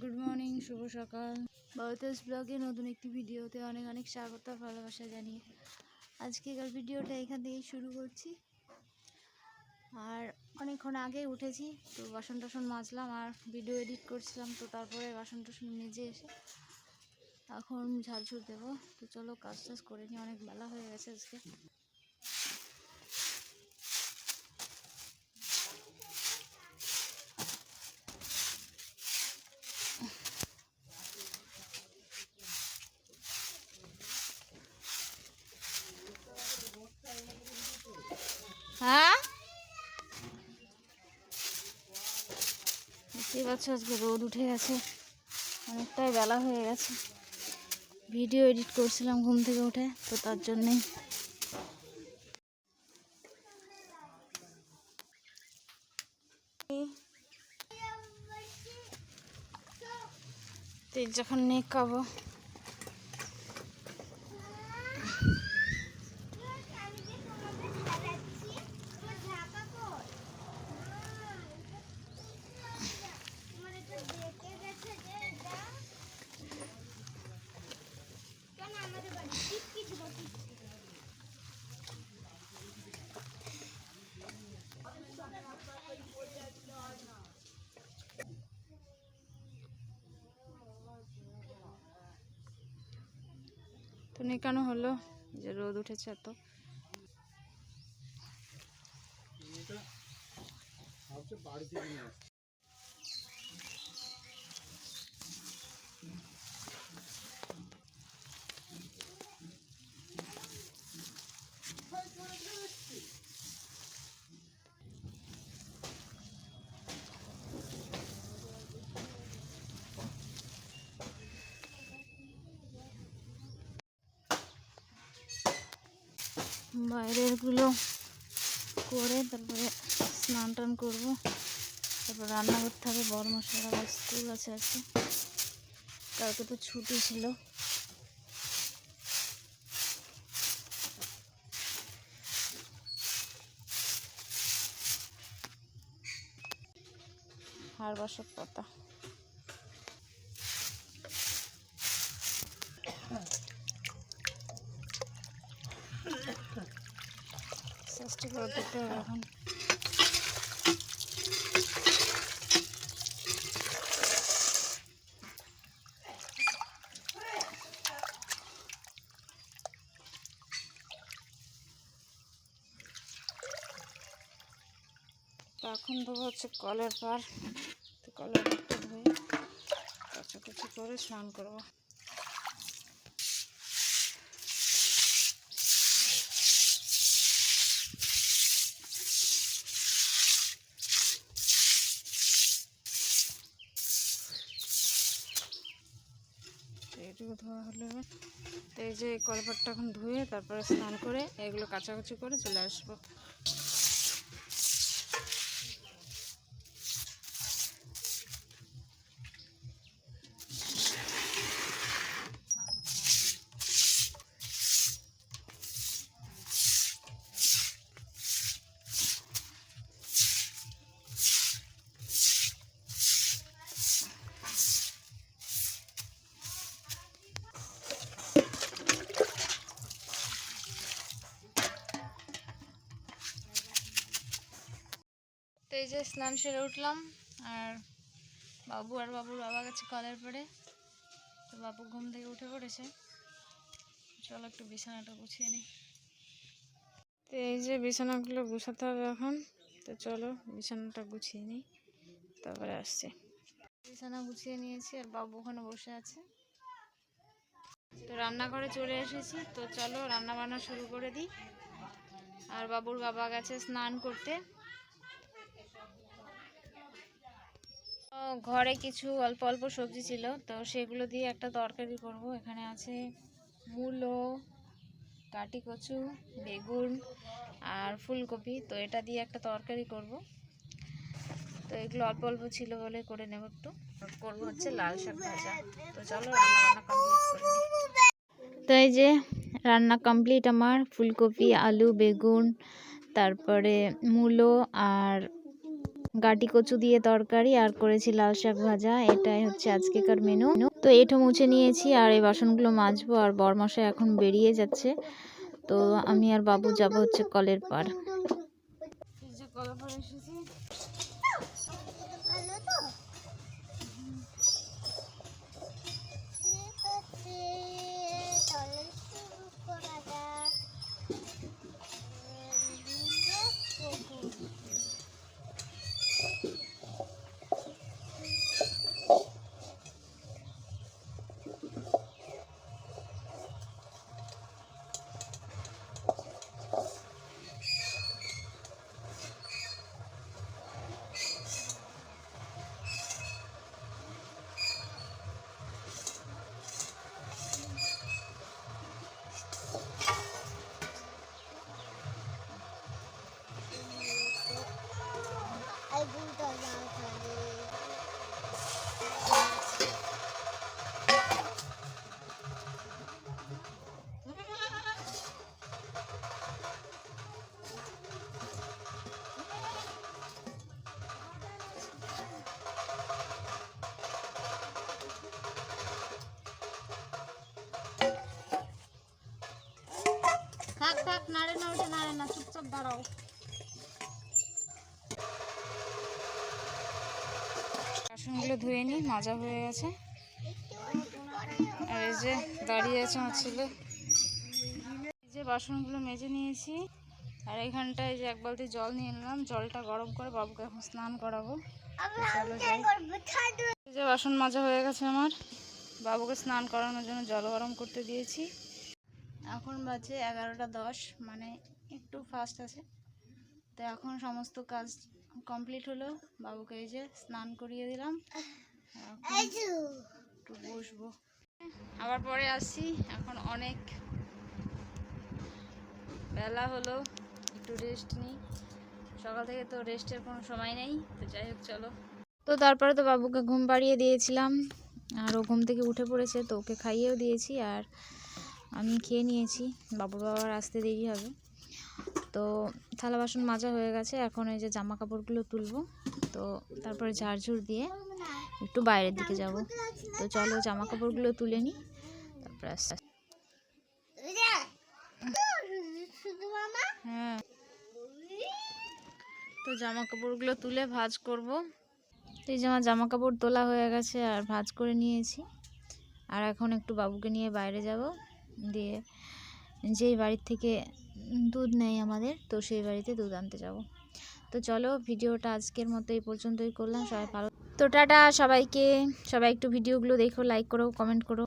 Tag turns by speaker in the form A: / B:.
A: Good morning শুভ সকাল। বাউতাস ব্লগে নতুন একটি ভিডিওতে অনেক অনেক স্বাগত ভালোবাসা জানিয়ে। আজকেকার ভিডিওটা এখান থেকেই শুরু করছি। আর অনেকক্ষণ আগে উঠেছি, তো বাসন টাসন মাজলাম আর ভিডিও এডিট করছিলাম, তো তারপরে বাসন টাসন মেজে এসে এখন ঝাড়ঝুড় দেবো। তো চলো কাজ টাজ করে নিই, অনেক বেলা হয়ে গেছে আজকে। হ্যাঁ? দেখতেই পাচ্ছ আজকে রোদ উঠে গেছে। অনেকটাই বেলা হয়ে গেছে। ভিডিও এডিট করছিলাম ঘুম থেকে উঠে, তো তার জন্যেই। যখন নেক খাব। তো কেন হলো? যে রোদ উঠেছে এত। গুলো করে তারপরে স্নান টান করব। তারপর রান্না করতে হবে বড় মশলা স্কুল আছে আজকে কালকে তো ছুটি ছিল। হাড় বাসক পাতা। এখন এখন দেবো হচ্ছে কলের পার কলের পারটা ধুয়ে কাছাকাছি করে স্নান করব। তো এইটুকু ধোয়া হলো তো এই যে কলপাটটা এখন ধুয়ে তারপরে স্নান করে এগুলো কাচাকুচি করে চলে আসব। এই যে স্নান সেরে উঠলাম, আর বাবু আর বাবুর বাবা গেছে কলের পরে। তো বাবু ঘুম থেকে উঠে পড়েছে। চলো একটু বিছানাটা গুছিয়ে নিই তো এই যে বিছানাগুলো গুছাতে হবে এখন। তো চলো বিছানাটা গুছিয়ে নিই তারপরে আসছি। বিছানা গুছিয়ে নিয়েছি আর বাবু ওখানে বসে আছে। তো রান্নাঘরে চলে এসেছি। তো চলো রান্না বান্না শুরু করে দিই। আর বাবুর বাবা গেছে স্নান করতে। ঘরে কিছু অল্প অল্প সবজি ছিল, তো সেগুলো দিয়ে একটা তরকারি করব। এখানে আছে মূলো, কাটি কচু, বেগুন আর ফুলকপি, তো এটা দিয়ে একটা তরকারি করব। তো এগুলো অল্প অল্প ছিল বলে করে নেব একটু। করব হচ্ছে লাল শাক ভাজা। তো চলো রান্না কমপ্লিট করে তো এই যে রান্না কমপ্লিট আমার, ফুলকপি, আলু, বেগুন, তারপরে মূলো আর গাটি কচু দিয়ে তরকারি আর করেছি লাল শাক ভাজা। এটাই হচ্ছে আজকেকার মেনু তো এঠো মুছে নিয়েছি আর এই বাসনগুলো মাজবো আর বরমশাই এখন বেরিয়ে যাচ্ছে। তো আমি আর বাবু যাব হচ্ছে কলের পার কলের পাড় এসেছি। নাড়ে না ওঠে নাড়ে না, চুপচাপ দাঁড়াও। বাসনগুলো ধুয়ে নিই, মাজা হয়ে গেছে। আর এই যে দাঁড়িয়ে আছে আমার ছেলে। এই যে বাসনগুলো মেজে নিয়েছি। আর এখানটায় যে এক বালতি জল নিয়ে নিলাম। জলটা গরম করে বাবুকে এখন স্নান করাবো। যে বাসন মাজা হয়ে গেছে আমার। বাবুকে স্নান করানোর জন্য জল গরম করতে দিয়েছি। এখন বাজে এগারোটা দশ মানে একটু ফাস্ট আছে। তো এখন সমস্ত কাজ কমপ্লিট হলো। বাবুকে এই যে স্নান করিয়ে দিলাম। একটু বসবো। আবার পরে আসছি এখন অনেক বেলা হলো একটু রেস্ট নিই। সকাল থেকে তো রেস্টের কোনো সময় নেই। তো যাই হোক চলো। তো তারপরে তো বাবুকে ঘুম পাড়িয়ে দিয়েছিলাম। আর ও ঘুম থেকে উঠে পড়েছে তো ওকে খাইয়েও দিয়েছি। আর আমি খেয়ে নিয়েছি। বাবুর বাবার আসতে দেরি হবে। তো থালা বাসন মাজা হয়ে গেছে। এখন এই যে জামা কাপড়গুলো তুলবো। তো তারপরে ঝাড়ঝুড় দিয়ে একটু বাইরের দিকে যাব। তো চলো জামা কাপড়গুলো তুলে নিই। তারপরে আস্তে আস্তে হ্যাঁ। তো জামা কাপড়গুলো তুলে ভাজ করব। তো এই যে আমার জামা কাপড় তোলা হয়ে গেছে আর ভাজ করে নিয়েছি। আর এখন একটু বাবুকে নিয়ে বাইরে যাব। দিয়ে যেই বাড়ির থেকে দুধ নেয় আমাদের, তো সেই বাড়িতে দুধ আনতে যাব। তো চলো ভিডিওটা আজকের মতো এই পর্যন্তই করলাম। সবাই ভালো তো টাটা সবাইকে। সবাই একটু ভিডিওগুলো দেখো লাইক করো কমেন্ট করো।